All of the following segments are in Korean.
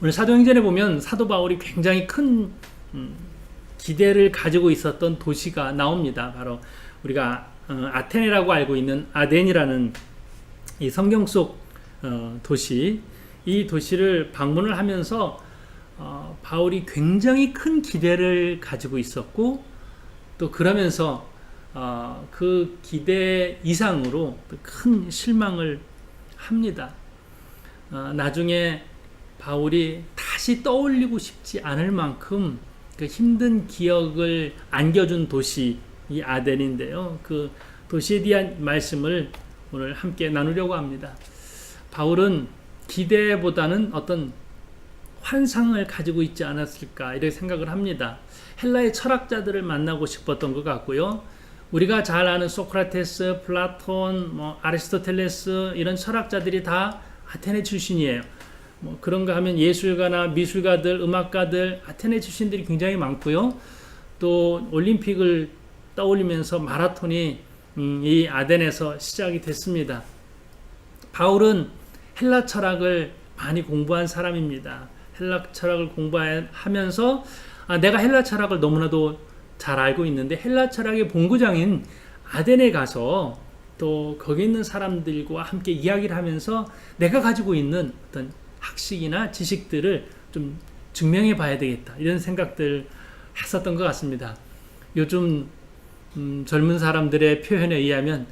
오늘 사도행전에 보면 사도 바울이 굉장히 큰 음, 기대를 가지고 있었던 도시가 나옵니다. 바로 우리가 어, 아테네라고 알고 있는 아덴이라는 이 성경 속 어, 도시 이 도시를 방문을 하면서 어, 바울이 굉장히 큰 기대를 가지고 있었고 또 그러면서 어, 그 기대 이상으로 또큰 실망을 합니다. 어, 나중에 바울이 다시 떠올리고 싶지 않을 만큼 그 힘든 기억을 안겨준 도시 이 아덴인데요. 그 도시에 대한 말씀을 오늘 함께 나누려고 합니다. 바울은 기대보다는 어떤 환상을 가지고 있지 않았을까 이렇게 생각을 합니다. 헬라의 철학자들을 만나고 싶었던 것 같고요. 우리가 잘 아는 소크라테스, 플라톤, 뭐 아리스토텔레스 이런 철학자들이 다 아테네 출신이에요. 뭐 그런가 하면 예술가나 미술가들, 음악가들 아테네 출신들이 굉장히 많고요. 또 올림픽을 떠올리면서 마라톤이 음, 이 아덴에서 시작이 됐습니다. 바울은 헬라 철학을 많이 공부한 사람입니다. 헬라 철학을 공부하면서 아, 내가 헬라 철학을 너무나도 잘 알고 있는데 헬라 철학의 본고장인 아덴에 가서 또 거기 있는 사람들과 함께 이야기를 하면서 내가 가지고 있는 어떤 학식이나 지식들을 좀 증명해 봐야 되겠다 이런 생각들 했었던 것 같습니다. 요즘 음, 젊은 사람들의 표현에 의하면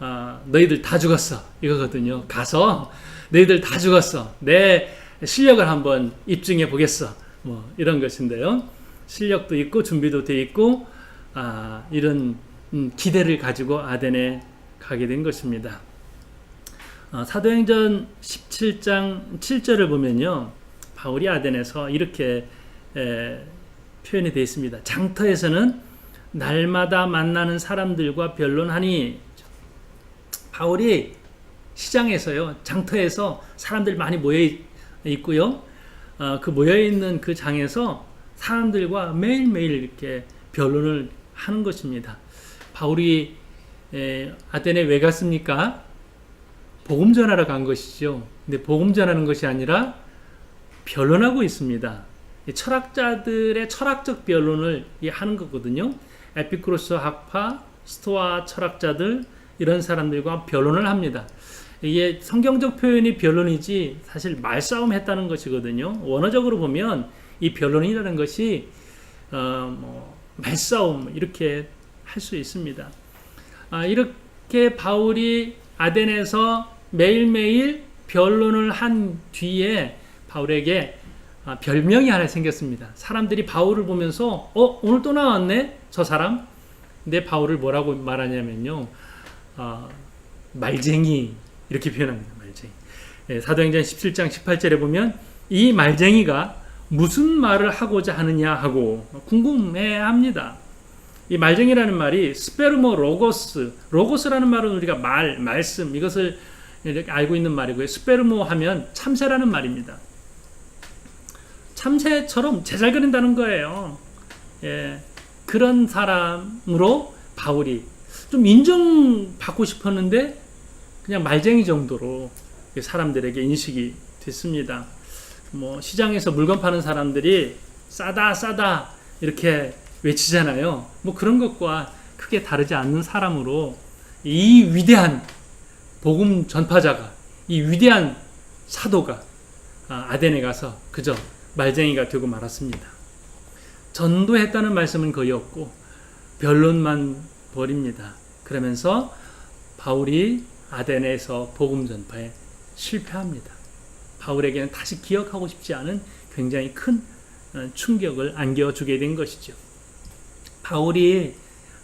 아, 너희들 다 죽었어 이거거든요. 가서 너희들 다 죽었어. 내 실력을 한번 입증해 보겠어. 뭐 이런 것인데요. 실력도 있고 준비도 돼 있고 아, 이런 음, 기대를 가지고 아덴에 가게 된 것입니다. 어, 사도행전 17장 7절을 보면요. 바울이 아덴에서 이렇게 에, 표현이 되어 있습니다. 장터에서는 날마다 만나는 사람들과 변론하니 바울이 시장에서요. 장터에서 사람들 많이 모여 있고요. 어, 그 모여 있는 그 장에서 사람들과 매일매일 이렇게 변론을 하는 것입니다. 바울이 에, 아테네 왜 갔습니까? 복음 전하러 간 것이죠. 근데 복음 전하는 것이 아니라 변론하고 있습니다. 이 철학자들의 철학적 변론을 이 하는 거거든요. 에피크로스 학파, 스토아 철학자들 이런 사람들과 변론을 합니다. 이게 성경적 표현이 변론이지 사실 말싸움 했다는 것이거든요. 원어적으로 보면 이 변론이라는 것이 어, 뭐 말싸움 이렇게 할 수 있습니다. 아, 이렇게 바울이 아덴에서 매일매일 변론을 한 뒤에 바울에게 아, 별명이 하나 생겼습니다. 사람들이 바울을 보면서 어 오늘 또 나왔네 저 사람. 근데 바울을 뭐라고 말하냐면요, 아, 말쟁이 이렇게 표현합니다. 말쟁이. 예, 사도행전 17장 18절에 보면 이 말쟁이가 무슨 말을 하고자 하느냐 하고 궁금해합니다. 이 말쟁이라는 말이 스페르모 로고스, 로고스라는 말은 우리가 말, 말씀 이것을 이렇게 알고 있는 말이고요. 스페르모 하면 참새라는 말입니다. 참새처럼 제잘 그린다는 거예요. 예, 그런 사람으로 바울이 좀 인정받고 싶었는데 그냥 말쟁이 정도로 사람들에게 인식이 됐습니다. 뭐 시장에서 물건 파는 사람들이 싸다 싸다 이렇게 외치잖아요. 뭐 그런 것과 크게 다르지 않는 사람으로 이 위대한 복음 전파자가 이 위대한 사도가 아, 아덴에 가서 그저 말쟁이가 되고 말았습니다. 전도했다는 말씀은 거의 없고 변론만 벌입니다. 그러면서 바울이 아덴에서 복음 전파에 실패합니다. 바울에게는 다시 기억하고 싶지 않은 굉장히 큰 어, 충격을 안겨주게 된 것이죠. 바울이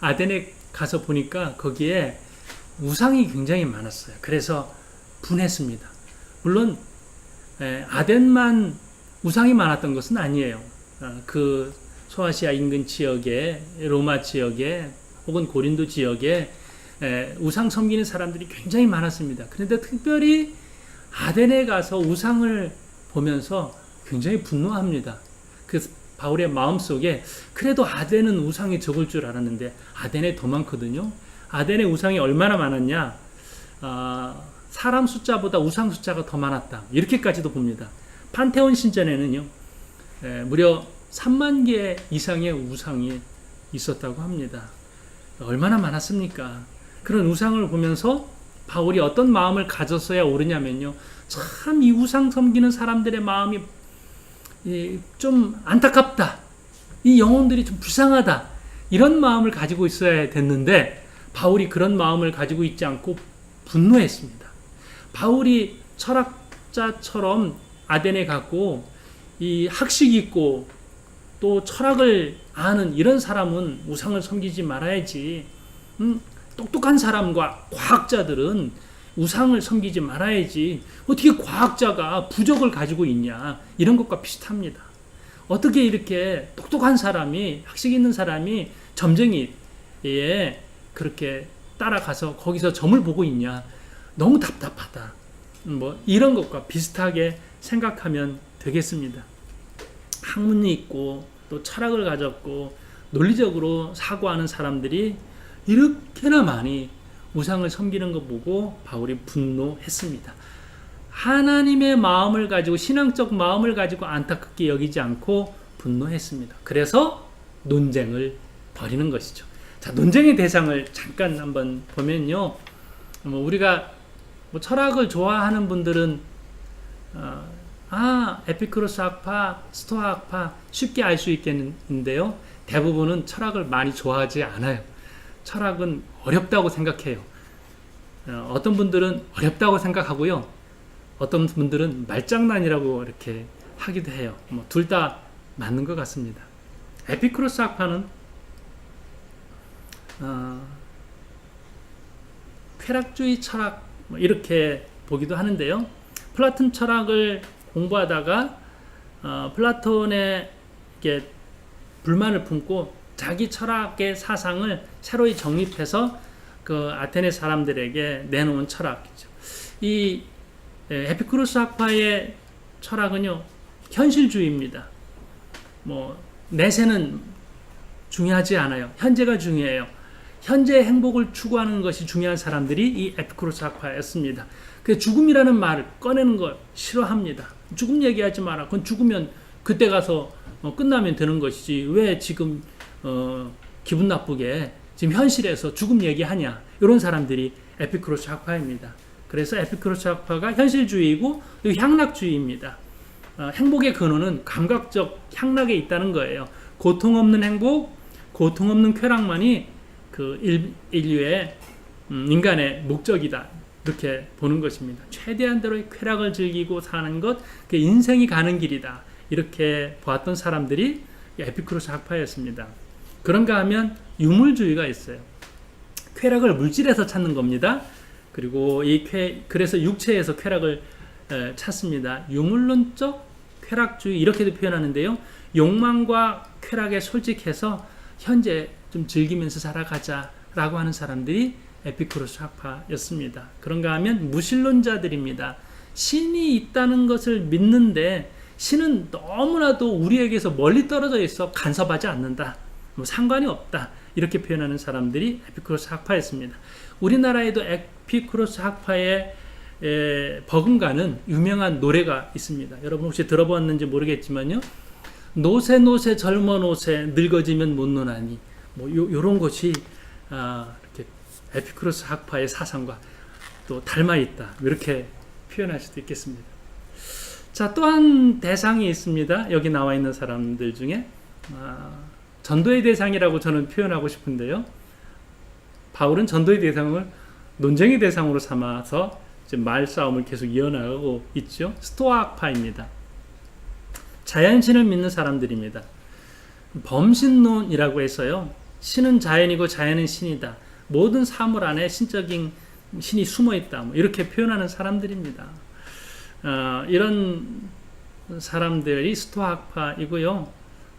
아덴에 가서 보니까 거기에 우상이 굉장히 많았어요. 그래서 분했습니다. 물론 아덴만 우상이 많았던 것은 아니에요. 어, 그 소아시아 인근 지역에 로마 지역에 혹은 고린도 지역에 우상 섬기는 사람들이 굉장히 많았습니다. 그런데 특별히 아덴에 가서 우상을 보면서 굉장히 분노합니다. 그 바울의 마음 속에 그래도 아덴은 우상이 적을 줄 알았는데 아덴에 더 많거든요. 아덴의 우상이 얼마나 많았냐? 어, 사람 숫자보다 우상 숫자가 더 많았다. 이렇게까지도 봅니다. 판테온 신전에는요 에, 무려 3만 개 이상의 우상이 있었다고 합니다. 얼마나 많았습니까? 그런 우상을 보면서 바울이 어떤 마음을 가졌어야 오르냐면요. 참 이 우상 섬기는 사람들의 마음이 이, 좀 안타깝다. 이 영혼들이 좀 불쌍하다. 이런 마음을 가지고 있어야 됐는데 바울이 그런 마음을 가지고 있지 않고 분노했습니다. 바울이 철학자처럼 아덴에 갔고 이 학식 있고 또 철학을 아는 이런 사람은 우상을 섬기지 말아야지. 음, 똑똑한 사람과 과학자들은 우상을 섬기지 말아야지. 어떻게 과학자가 부적을 가지고 있냐. 이런 것과 비슷합니다. 어떻게 이렇게 똑똑한 사람이, 학식 있는 사람이 점쟁이에 그렇게 따라가서 거기서 점을 보고 있냐. 너무 답답하다. 뭐, 이런 것과 비슷하게 생각하면 되겠습니다. 학문이 있고, 또 철학을 가졌고, 논리적으로 사고하는 사람들이 이렇게나 많이 우상을 섬기는 거 보고 바울이 분노했습니다. 하나님의 마음을 가지고 신앙적 마음을 가지고 안타깝게 여기지 않고 분노했습니다. 그래서 논쟁을 벌이는 것이죠. 자, 논쟁의 대상을 잠깐 한번 보면요. 뭐 우리가 뭐 철학을 좋아하는 분들은 어, 아 에피크로스 학파, 스토아 학파 쉽게 알 수 있겠는데요. 대부분은 철학을 많이 좋아하지 않아요. 철학은 어렵다고 생각해요. 어, 어떤 분들은 어렵다고 생각하고요. 어떤 분들은 말장난이라고 이렇게 하기도 해요. 뭐 둘 다 맞는 것 같습니다. 에피크로스 학파는 어, 쾌락주의 철학 뭐 이렇게 보기도 하는데요. 플라톤 철학을 공부하다가 어, 플라톤의 불만을 품고 자기 철학의 사상을 새로이 정립해서 그 아테네 사람들에게 내놓은 철학이죠. 이 에피쿠로스 학파의 철학은요 현실주의입니다. 뭐 내세는 중요하지 않아요. 현재가 중요해요. 현재의 행복을 추구하는 것이 중요한 사람들이 이 에피쿠로스 학파였습니다. 그 죽음이라는 말을 꺼내는 걸 싫어합니다. 죽음 얘기하지 마라. 그건 죽으면 그때 가서 어, 끝나면 되는 것이지 왜 지금 어, 기분 나쁘게 지금 현실에서 죽음 얘기하냐 이런 사람들이 에피크로스 학파입니다. 그래서 에피크로스 학파가 현실주의이고 향락주의입니다. 어, 행복의 근원은 감각적 향락에 있다는 거예요. 고통 없는 행복, 고통 없는 쾌락만이 그 일, 인류의 음, 인간의 목적이다. 이렇게 보는 것입니다. 최대한대로의 쾌락을 즐기고 사는 것, 그 인생이 가는 길이다. 이렇게 보았던 사람들이 에피크로스 학파였습니다. 그런가 하면 유물주의가 있어요. 쾌락을 물질에서 찾는 겁니다. 그리고 이 쾌, 그래서 육체에서 쾌락을 에, 찾습니다. 유물론적 쾌락주의 이렇게도 표현하는데요. 욕망과 쾌락에 솔직해서 현재 좀 즐기면서 살아가자라고 하는 사람들이 에피쿠로스 학파였습니다. 그런가 하면 무신론자들입니다. 신이 있다는 것을 믿는데 신은 너무나도 우리에게서 멀리 떨어져 있어 간섭하지 않는다. 뭐 상관이 없다. 이렇게 표현하는 사람들이 에피쿠로스 학파였습니다. 우리나라에도 에피쿠로스 학파의 에, 버금가는 유명한 노래가 있습니다. 여러분 혹시 들어보았는지 모르겠지만요. 노세 노세 젊어 노세 늙어지면 못 노나니 뭐 요, 요런 것이 아, 이렇게 에피쿠로스 학파의 사상과 또 닮아 있다. 이렇게 표현할 수도 있겠습니다. 자, 또한 대상이 있습니다. 여기 나와 있는 사람들 중에 아, 전도의 대상이라고 저는 표현하고 싶은데요. 바울은 전도의 대상을 논쟁의 대상으로 삼아서 말싸움을 계속 이어나가고 있죠. 스토아파입니다. 자연신을 믿는 사람들입니다. 범신론이라고 해서요. 신은 자연이고 자연은 신이다. 모든 사물 안에 신적인 신이 숨어 있다. 뭐 이렇게 표현하는 사람들입니다. 어, 이런 사람들이 스토아파이고요.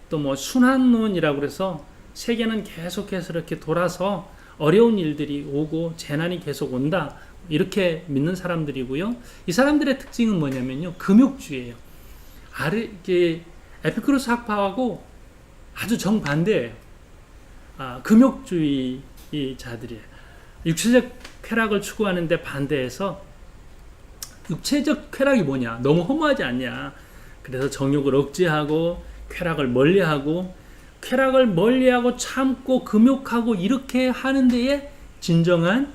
또 뭐 순환론이라고 그래서 세계는 계속해서 이렇게 돌아서 어려운 일들이 오고 재난이 계속 온다. 이렇게 믿는 사람들이고요. 이 사람들의 특징은 뭐냐면요. 금욕주의예요. 아르 게 에피크로스 학파하고 아주 정반대예요. 아, 금욕주의 자들이에요. 육체적 쾌락을 추구하는데 반대해서 육체적 쾌락이 뭐냐? 너무 허무하지 않냐? 그래서 정욕을 억제하고 쾌락을 멀리하고 쾌락을 멀리하고 참고 금욕하고 이렇게 하는 데에 진정한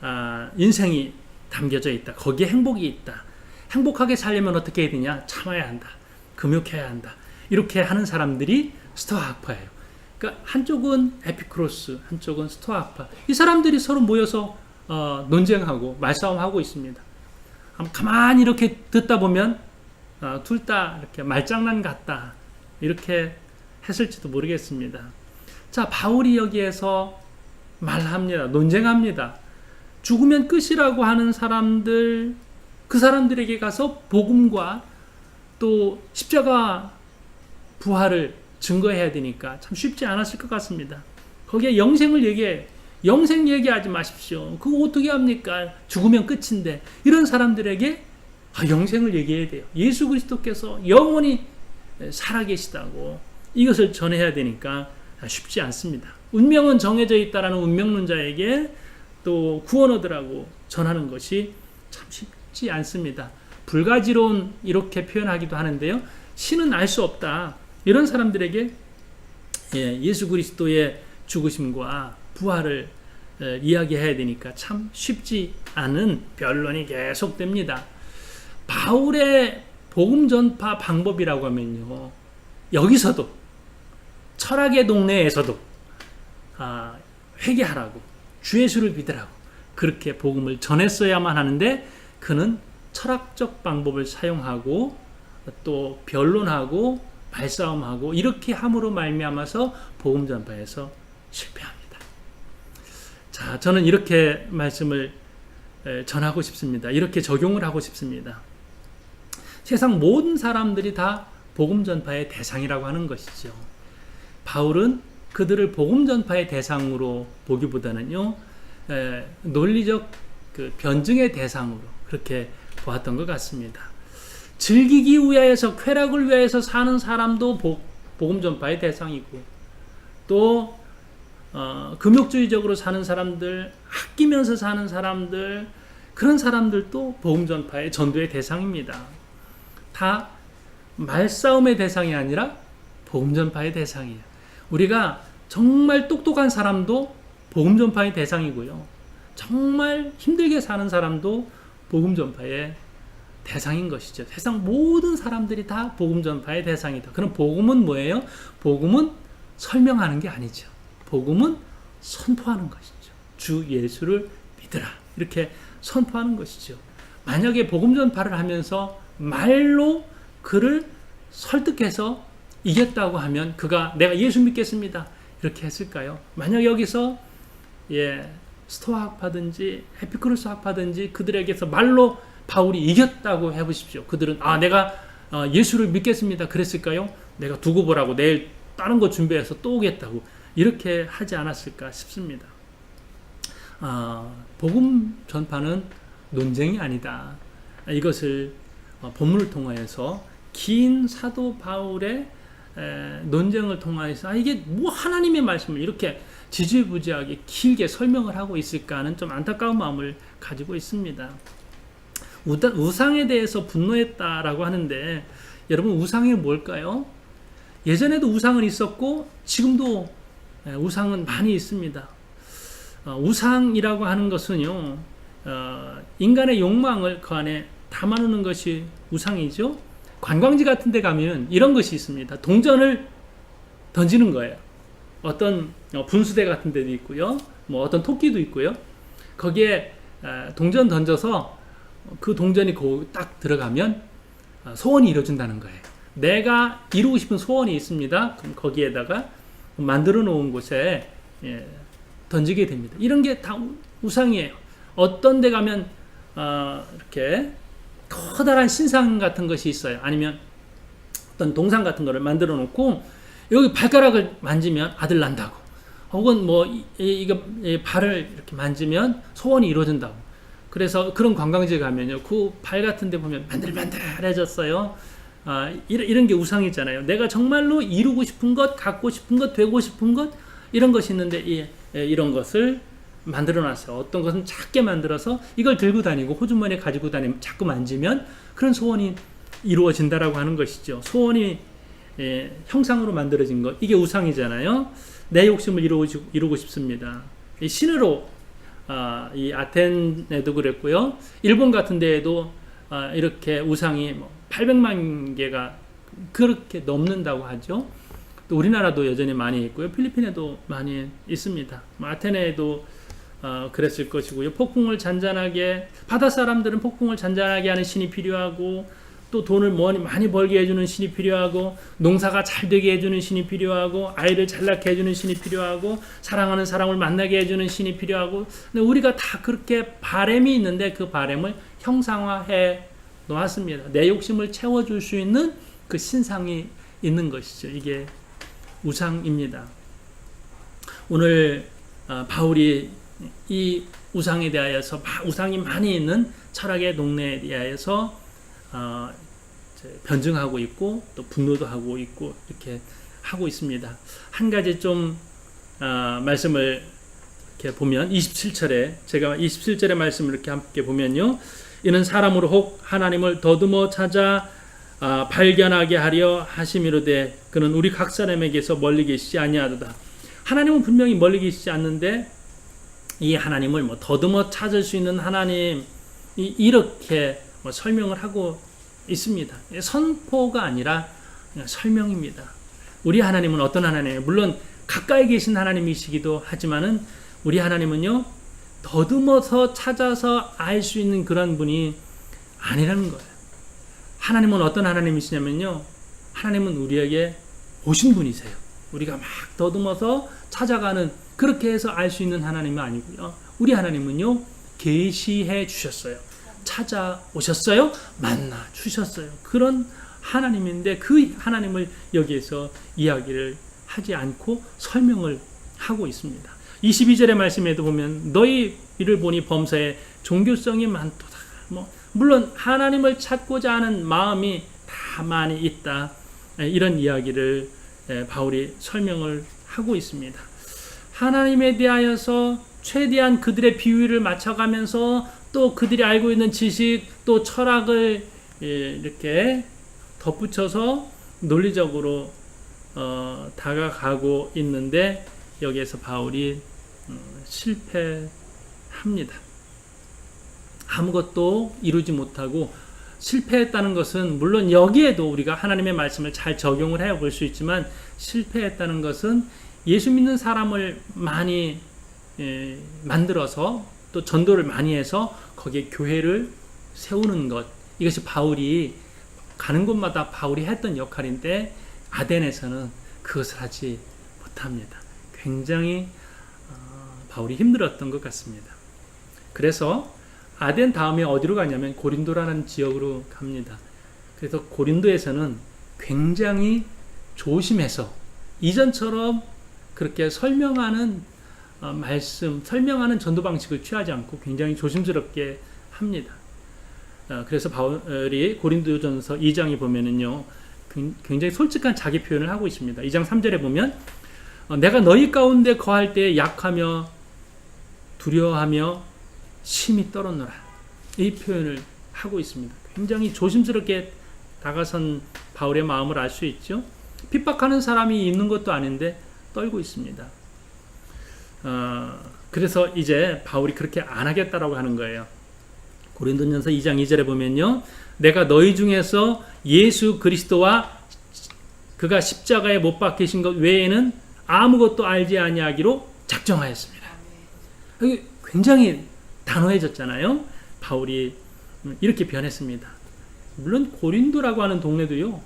아, 인생이 담겨져 있다. 거기에 행복이 있다. 행복하게 살려면 어떻게 해야 되냐? 참아야 한다. 금욕해야 한다. 이렇게 하는 사람들이 스토아 학파예요. 그러니까 한쪽은 에피크로스, 한쪽은 스토아 학파. 이 사람들이 서로 모여서 어, 논쟁하고 말싸움하고 있습니다. 가만히 이렇게 듣다 보면 어, 둘다 이렇게 말장난 같다 이렇게 했을지도 모르겠습니다. 자 바울이 여기에서 말합니다. 논쟁합니다. 죽으면 끝이라고 하는 사람들 그 사람들에게 가서 복음과 또 십자가 부활을 증거해야 되니까 참 쉽지 않았을 것 같습니다. 거기에 영생을 얘기해. 영생 얘기하지 마십시오. 그거 어떻게 합니까? 죽으면 끝인데. 이런 사람들에게 아, 영생을 얘기해야 돼요. 예수 그리스도께서 영원히 살아계시다고 이것을 전해야 되니까 쉽지 않습니다. 운명은 정해져 있다라는 운명론자에게 또 구원 얻으라고 전하는 것이 참 쉽지 않습니다. 불가지론 이렇게 표현하기도 하는데요. 신은 알 수 없다. 이런 사람들에게 예, 예수 그리스도의 죽으심과 부활을 에, 이야기해야 되니까 참 쉽지 않은 변론이 계속됩니다. 바울의 복음 전파 방법이라고 하면요. 여기서도 철학의 동네에서도 아, 회개하라고 주 예수를 믿으라고 그렇게 복음을 전했어야만 하는데 그는 철학적 방법을 사용하고 또 변론하고 말싸움하고 이렇게 함으로 말미암아서 복음 전파에서 실패합니다. 자, 저는 이렇게 말씀을 에, 전하고 싶습니다. 이렇게 적용을 하고 싶습니다. 세상 모든 사람들이 다 복음 전파의 대상이라고 하는 것이죠. 바울은 그들을 복음 전파의 대상으로 보기보다는요, 에, 논리적 그 변증의 대상으로 그렇게 보았던 것 같습니다. 즐기기 위하여서 쾌락을 위하여서 사는 사람도 복, 복음 전파의 대상이고 또 어, 금욕주의적으로 사는 사람들, 아끼면서 사는 사람들 그런 사람들도 복음 전파의 전도의 대상입니다. 다 말싸움의 대상이 아니라 복음 전파의 대상이에요. 우리가 정말 똑똑한 사람도 복음 전파의 대상이고요. 정말 힘들게 사는 사람도 복음 전파의 대상인 것이죠. 세상 모든 사람들이 다 복음 전파의 대상이다. 그럼 복음은 뭐예요? 복음은 설명하는 게 아니죠. 복음은 선포하는 것이죠. 주 예수를 믿으라. 이렇게 선포하는 것이죠. 만약에 복음 전파를 하면서 말로 그를 설득해서 이겼다고 하면 그가 내가 예수 믿겠습니다. 이렇게 했을까요? 만약 여기서 예, 스토아 학파든지 에피크루스 학파든지 그들에게서 말로 바울이 이겼다고 해보십시오. 그들은 아 내가 어, 예수를 믿겠습니다. 그랬을까요? 내가 두고 보라고 내일 다른 거 준비해서 또 오겠다고 이렇게 하지 않았을까 싶습니다. 아, 복음 전파는 논쟁이 아니다. 이것을 어, 본문을 통하여서 긴 사도 바울의 에, 논쟁을 통하여서 아, 이게 뭐 하나님의 말씀을 이렇게 지지부지하게 길게 설명을 하고 있을까 하는 좀 안타까운 마음을 가지고 있습니다. 우상에 대해서 분노했다라고 하는데 여러분 우상이 뭘까요? 예전에도 우상은 있었고 지금도 우상은 많이 있습니다. 어, 우상이라고 하는 것은요 어, 인간의 욕망을 그 안에 담아놓는 것이 우상이죠. 관광지 같은 데 가면 이런 것이 있습니다. 동전을 던지는 거예요. 어떤 어, 분수대 같은 데도 있고요. 뭐 어떤 토끼도 있고요. 거기에 동전 던져서 그 동전이 딱 들어가면 어, 소원이 이루어진다는 거예요. 내가 이루고 싶은 소원이 있습니다. 그럼 거기에다가 만들어 놓은 곳에 예, 던지게 됩니다. 이런 게 다 우상이에요. 어떤 데 가면 어, 이렇게 커다란 신상 같은 것이 있어요. 아니면 어떤 동상 같은 거를 만들어 놓고 여기 발가락을 만지면 아들 난다고. 혹은 뭐 이, 이거 발을 이렇게 만지면 소원이 이루어진다고. 그래서 그런 관광지에 가면요, 그 발 같은 데 보면 만들만들해졌어요. 아, 이런, 이런 게 우상이잖아요. 내가 정말로 이루고 싶은 것, 갖고 싶은 것, 되고 싶은 것, 이런 것이 있는데, 이, 예, 이런 것을 만들어 놨어요. 어떤 것은 작게 만들어서 이걸 들고 다니고 호주머니에 가지고 다니면 자꾸 만지면 그런 소원이 이루어진다라고 하는 것이죠. 소원이 예, 형상으로 만들어진 것 이게 우상이잖아요. 내 욕심을 이루고, 싶- 이루고 싶습니다. 이 신으로 아, 이 아텐에도 그랬고요. 일본 같은 데에도 아, 이렇게 우상이 뭐 800만 개가 그렇게 넘는다고 하죠. 또 우리나라도 여전히 많이 있고요. 필리핀에도 많이 있습니다. 뭐 아테네에도 어, 그랬을 것이고요. 폭풍을 잔잔하게 바다 사람들은 폭풍을 잔잔하게 하는 신이 필요하고 또 돈을 많이 벌게 해주는 신이 필요하고 농사가 잘 되게 해주는 신이 필요하고 아이를 잘 낳게 해주는 신이 필요하고 사랑하는 사람을 만나게 해주는 신이 필요하고 근데 우리가 다 그렇게 바램이 있는데 그 바램을 형상화해 놓았습니다. 내 욕심을 채워줄 수 있는 그 신상이 있는 것이죠. 이게 우상입니다. 오늘 어, 바울이 이 우상에 대하여서 마- 우상이 많이 있는 철학의 동네에 대하여서 어, 변증하고 있고 또 분노도 하고 있고 이렇게 하고 있습니다. 한 가지 좀 어, 말씀을 이렇게 보면 27절에 제가 27절의 말씀을 이렇게 함께 보면요. 이는 사람으로 혹 하나님을 더듬어 찾아 아, 발견하게 하려 하심이로되 그는 우리 각 사람에게서 멀리 계시지 아니하도다. 하나님은 분명히 멀리 계시지 않는데 이 하나님을 뭐 더듬어 찾을 수 있는 하나님 이- 이렇게 뭐 설명을 하고 있습니다. 선포가 아니라 설명입니다. 우리 하나님은 어떤 하나님이에요? 물론 가까이 계신 하나님이시기도 하지만은 우리 하나님은요 더듬어서 찾아서 알 수 있는 그런 분이 아니라는 거예요. 하나님은 어떤 하나님이시냐면요. 하나님은 우리에게 오신 분이세요. 우리가 막 더듬어서 찾아가는 그렇게 해서 알 수 있는 하나님은 아니고요. 우리 하나님은요. 계시해 주셨어요. 찾아오셨어요. 만나 주셨어요. 그런 하나님인데 그 하나님을 여기에서 이야기를 하지 않고 설명을 하고 있습니다. 22절의 말씀에도 보면 너희 이를 보니 범사에 종교성이 많도다. 뭐 물론 하나님을 찾고자 하는 마음이 다 많이 있다. 예, 이런 이야기를 예, 바울이 설명을 하고 있습니다. 하나님에 대하여서 최대한 그들의 비유를 맞춰가면서 또 그들이 알고 있는 지식 또 철학을 예, 이렇게 덧붙여서 논리적으로 어, 다가가고 있는데 여기에서 바울이 음, 실패합니다. 아무것도 이루지 못하고 실패했다는 것은 물론 여기에도 우리가 하나님의 말씀을 잘 적용을 해 볼 수 있지만 실패했다는 것은 예수 믿는 사람을 많이 예, 만들어서 또 전도를 많이 해서 거기에 교회를 세우는 것 이것이 바울이 가는 곳마다 바울이 했던 역할인데 아덴에서는 그것을 하지 못합니다. 굉장히 어, 바울이 힘들었던 것 같습니다. 그래서 아덴 다음에 어디로 가냐면 고린도라는 지역으로 갑니다. 그래서 고린도에서는 굉장히 조심해서 이전처럼 그렇게 설명하는 어, 말씀, 설명하는 전도 방식을 취하지 않고 굉장히 조심스럽게 합니다. 어, 그래서 바울이 고린도전서 2장에 보면은요, 굉- 굉장히 솔직한 자기 표현을 하고 있습니다. 2장 3절에 보면 어, 내가 너희 가운데 거할 때 약하며 두려워하며 심히 떨었노라. 이 표현을 하고 있습니다. 굉장히 조심스럽게 다가선 바울의 마음을 알 수 있죠. 핍박하는 사람이 있는 것도 아닌데 떨고 있습니다. 어, 그래서 이제 바울이 그렇게 안 하겠다라고 하는 거예요. 고린도전서 2장 2절에 보면요. 내가 너희 중에서 예수 그리스도와 그가 십자가에 못 박히신 것 외에는 아무것도 알지 아니하기로 작정하였습니다. 굉장히 단호해졌잖아요. 바울이 이렇게 변했습니다. 물론 고린도라고 하는 동네도요.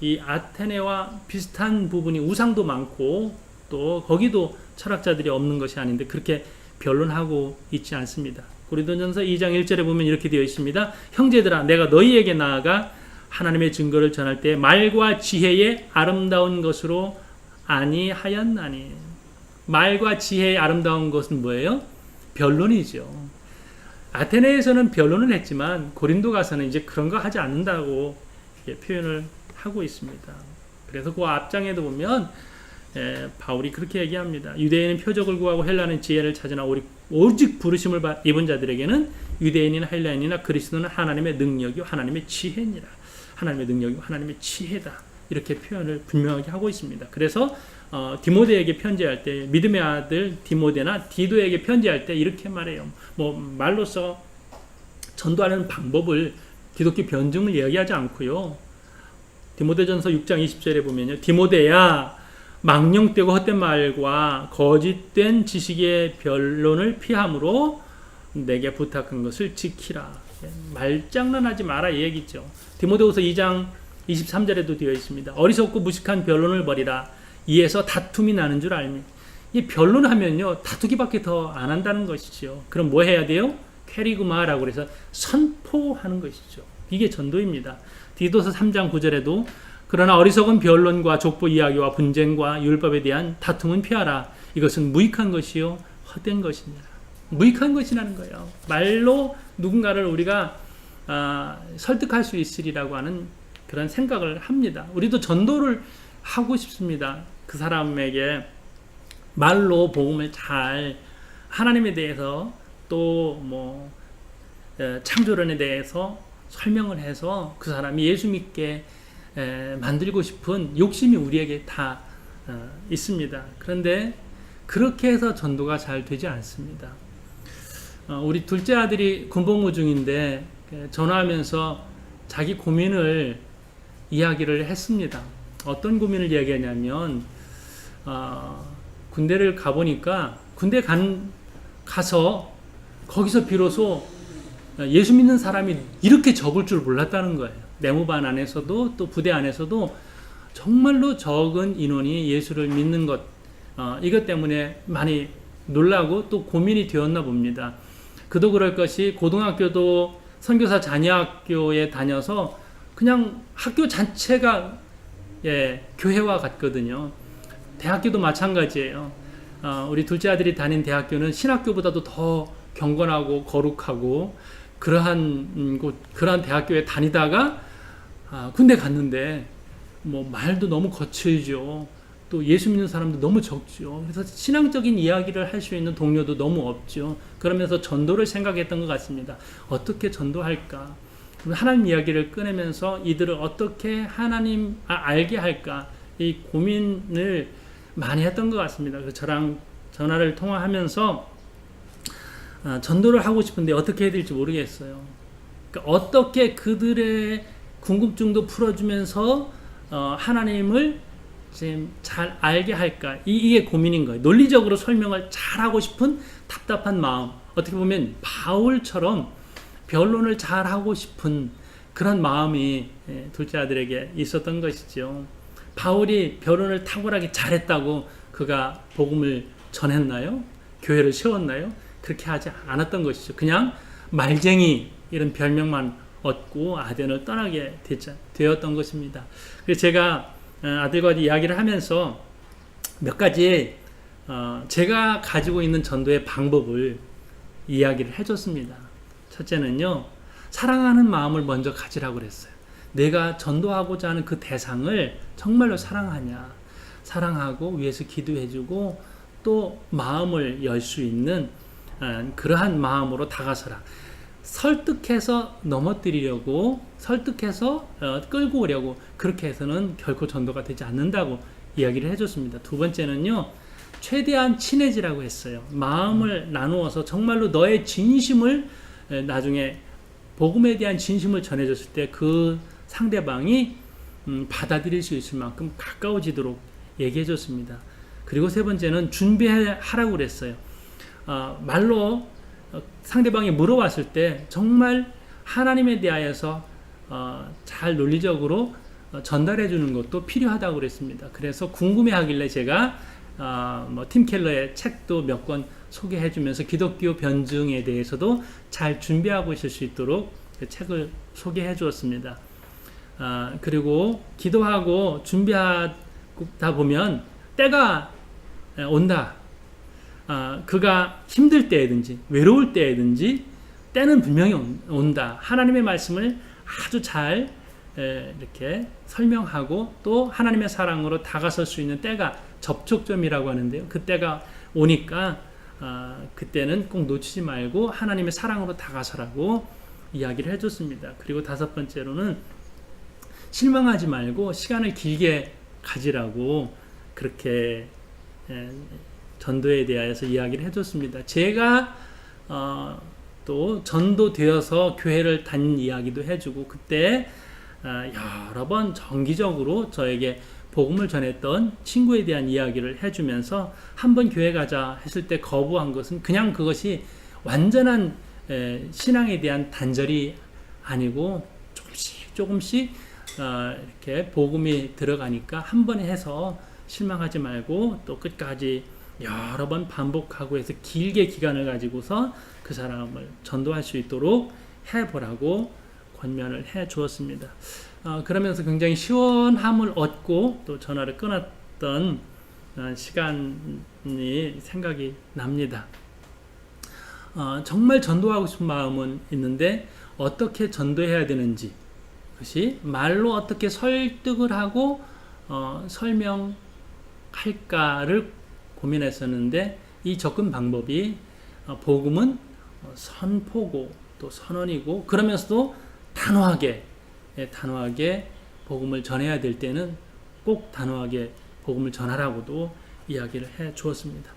이 아테네와 비슷한 부분이 우상도 많고 또 거기도 철학자들이 없는 것이 아닌데 그렇게 변론하고 있지 않습니다. 고린도전서 2장 1절에 보면 이렇게 되어 있습니다. 형제들아 내가 너희에게 나아가 하나님의 증거를 전할 때 말과 지혜의 아름다운 것으로 아니하였나니 말과 지혜의 아름다운 것은 뭐예요? 변론이죠. 아테네에서는 변론을 했지만 고린도 가서는 이제 그런 거 하지 않는다고 표현을 하고 있습니다. 그래서 그 앞장에도 보면 에, 바울이 그렇게 얘기합니다. 유대인은 표적을 구하고 헬라는 지혜를 찾으나 오직 부르심을 받- 입은 자들에게는 유대인이나 헬라인이나 그리스도는 하나님의 능력이 하나님의 지혜니라. 하나님의 능력이고 하나님의 지혜다. 이렇게 표현을 분명하게 하고 있습니다. 그래서 어, 디모데에게 편지할 때 믿음의 아들 디모데나 디도에게 편지할 때 이렇게 말해요. 뭐 말로써 전도하는 방법을 기독교 변증을 이야기하지 않고요. 디모데전서 6장 20절에 보면요. 디모데야 망령되고 헛된 말과 거짓된 지식의 변론을 피함으로 내게 부탁한 것을 지키라. 예, 말장난하지 마라 이 얘기죠. 디모데후서 2장 23절에도 되어 있습니다. 어리석고 무식한 변론을 벌이라. 이에서 다툼이 나는 줄 알미. 이 변론하면요 다투기밖에 더 안 한다는 것이죠. 그럼 뭐 해야 돼요? 캐리그마라고 그래서 선포하는 것이죠. 이게 전도입니다. 디도서 3장 9절에도 그러나 어리석은 변론과 족보 이야기와 분쟁과 율법에 대한 다툼은 피하라. 이것은 무익한 것이요 헛된 것이니라. 무익한 것이라는 거예요. 말로 누군가를 우리가 아, 설득할 수 있으리라고 하는 그런 생각을 합니다. 우리도 전도를 하고 싶습니다. 그 사람에게 말로 복음을 잘 하나님에 대해서 또 뭐 창조론에 대해서 설명을 해서 그 사람이 예수 믿게 에, 만들고 싶은 욕심이 우리에게 다 어, 있습니다. 그런데 그렇게 해서 전도가 잘 되지 않습니다. 어, 우리 둘째 아들이 군복무 중인데 전화하면서 자기 고민을 이야기를 했습니다. 어떤 고민을 이야기하냐면 어, 군대를 가보니까 군대 간 가서 거기서 비로소 예수 믿는 사람이 이렇게 적을 줄 몰랐다는 거예요. 내무반 안에서도 또 부대 안에서도 정말로 적은 인원이 예수를 믿는 것 어, 이것 때문에 많이 놀라고 또 고민이 되었나 봅니다. 그도 그럴 것이 고등학교도 선교사 자녀학교에 다녀서 그냥 학교 자체가 예, 교회와 같거든요. 대학교도 마찬가지예요. 어, 우리 둘째 아들이 다닌 대학교는 신학교보다도 더 경건하고 거룩하고 그러한 음, 곳, 그러한 대학교에 다니다가 아, 군대 갔는데 뭐 말도 너무 거칠죠. 또 예수 믿는 사람도 너무 적죠. 그래서 신앙적인 이야기를 할 수 있는 동료도 너무 없죠. 그러면서 전도를 생각했던 것 같습니다. 어떻게 전도할까? 하나님 이야기를 꺼내면서 이들을 어떻게 하나님 아, 알게 할까? 이 고민을 많이 했던 것 같습니다. 그래서 저랑 전화를 통화하면서 아, 전도를 하고 싶은데 어떻게 해야 될지 모르겠어요. 그러니까 어떻게 그들의 궁금증도 풀어주면서 어, 하나님을 지금 잘 알게 할까 이, 이게 고민인 거예요. 논리적으로 설명을 잘 하고 싶은 답답한 마음. 어떻게 보면 바울처럼 변론을 잘 하고 싶은 그런 마음이 예, 둘째 아들에게 있었던 것이죠. 바울이 변론을 탁월하게 잘했다고 그가 복음을 전했나요? 교회를 세웠나요? 그렇게 하지 않았던 것이죠. 그냥 말쟁이 이런 별명만 얻고 아덴을 떠나게 되었던 것입니다. 그래서 제가 어, 아들과 이야기를 하면서 몇 가지 어, 제가 가지고 있는 전도의 방법을 이야기를 해줬습니다. 첫째는요, 사랑하는 마음을 먼저 가지라고 그랬어요. 내가 전도하고자 하는 그 대상을 정말로 사랑하냐. 사랑하고 위해서 기도해주고 또 마음을 열 수 있는 어, 그러한 마음으로 다가서라. 설득해서 넘어뜨리려고 설득해서 어, 끌고 오려고 그렇게 해서는 결코 전도가 되지 않는다고 이야기를 해줬습니다. 두 번째는요, 최대한 친해지라고 했어요. 마음을 나누어서 정말로 너의 진심을 나중에 복음에 대한 진심을 전해줬을 때 그 상대방이 음, 받아들일 수 있을 만큼 가까워지도록 얘기해줬습니다. 그리고 세 번째는 준비하라고 그랬어요. 어, 말로 어, 상대방이 물어봤을 때 정말 하나님에 대하여서 어, 잘 논리적으로 어, 전달해 주는 것도 필요하다고 그랬습니다. 그래서 궁금해 하길래 제가 어, 뭐 팀 켈러의 책도 몇 권 소개해 주면서 기독교 변증에 대해서도 잘 준비하고 있을 수 있도록 그 책을 소개해 주었습니다. 아, 그리고 기도하고 준비하다 보면 때가 온다. 아, 그가 힘들 때든지 외로울 때든지 때는 분명히 온다. 하나님의 말씀을 아주 잘 에, 이렇게 설명하고 또 하나님의 사랑으로 다가설 수 있는 때가 접촉점이라고 하는데요. 그 때가 오니까 아, 그때는 꼭 놓치지 말고 하나님의 사랑으로 다가서라고 이야기를 해줬습니다. 그리고 다섯 번째로는 실망하지 말고 시간을 길게 가지라고 그렇게 에, 전도에 대하여서 이야기를 해줬습니다. 제가 어, 또 전도되어서 교회를 다닌 이야기도 해주고 그때 어, 여러 번 정기적으로 저에게 복음을 전했던 친구에 대한 이야기를 해주면서 한번 교회 가자 했을 때 거부한 것은 그냥 그것이 완전한 에, 신앙에 대한 단절이 아니고 조금씩 조금씩 어, 이렇게 복음이 들어가니까 한 번에 해서 실망하지 말고 또 끝까지 여러 번 반복하고 해서 길게 기간을 가지고서 그 사람을 전도할 수 있도록 해보라고 권면을 해 주었습니다. 어, 그러면서 굉장히 시원함을 얻고 또 전화를 끊었던 어, 시간이 생각이 납니다. 어, 정말 전도하고 싶은 마음은 있는데 어떻게 전도해야 되는지 그것이 말로 어떻게 설득을 하고 어, 설명할까를 고민했었는데 이 접근 방법이 어, 복음은 어, 선포고 또 선언이고 그러면서도 단호하게 예, 단호하게 복음을 전해야 될 때는 꼭 단호하게 복음을 전하라고도 이야기를 해 주었습니다.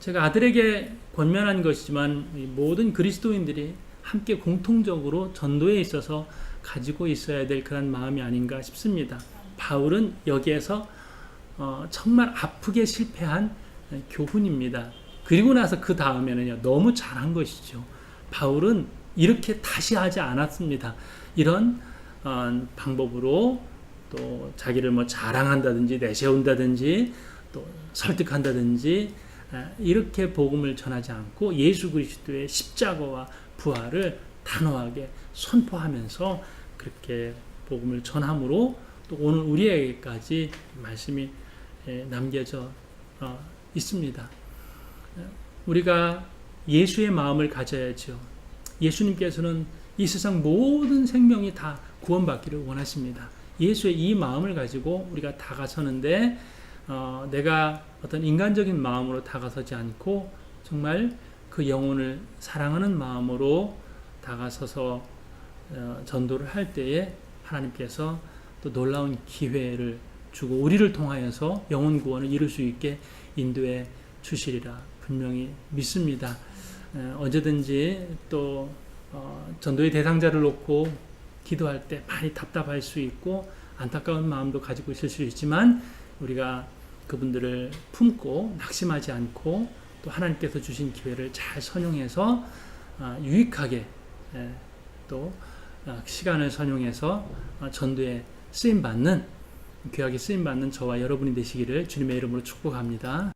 제가 아들에게 권면한 것이지만 이 모든 그리스도인들이 함께 공통적으로 전도에 있어서 가지고 있어야 될 그런 마음이 아닌가 싶습니다. 바울은 여기에서 어, 정말 아프게 실패한 교훈입니다. 그리고 나서 그 다음에는요, 너무 잘한 것이죠. 바울은 이렇게 다시 하지 않았습니다. 이런 어, 방법으로 또 자기를 뭐 자랑한다든지 내세운다든지 또 설득한다든지 아, 이렇게 복음을 전하지 않고 예수 그리스도의 십자가와 부활을 단호하게 선포하면서 그렇게 복음을 전함으로 또 오늘 우리에게까지 말씀이 에, 남겨져 어, 있습니다. 우리가 예수의 마음을 가져야죠. 예수님께서는 이 세상 모든 생명이 다 구원받기를 원하십니다. 예수의 이 마음을 가지고 우리가 다가서는데 어, 내가 어떤 인간적인 마음으로 다가서지 않고 정말 그 영혼을 사랑하는 마음으로 다가서서 어, 전도를 할 때에 하나님께서 또 놀라운 기회를 주고 우리를 통하여서 영혼 구원을 이룰 수 있게 인도해 주시리라 분명히 믿습니다. 에, 언제든지 또 어, 전도의 대상자를 놓고 기도할 때 많이 답답할 수 있고 안타까운 마음도 가지고 있을 수 있지만 우리가 그분들을 품고 낙심하지 않고 또 하나님께서 주신 기회를 잘 선용해서 아, 유익하게 에, 또 아, 시간을 선용해서 아, 전도에 쓰임 받는 귀하게 쓰임 받는 저와 여러분이 되시기를 주님의 이름으로 축복합니다.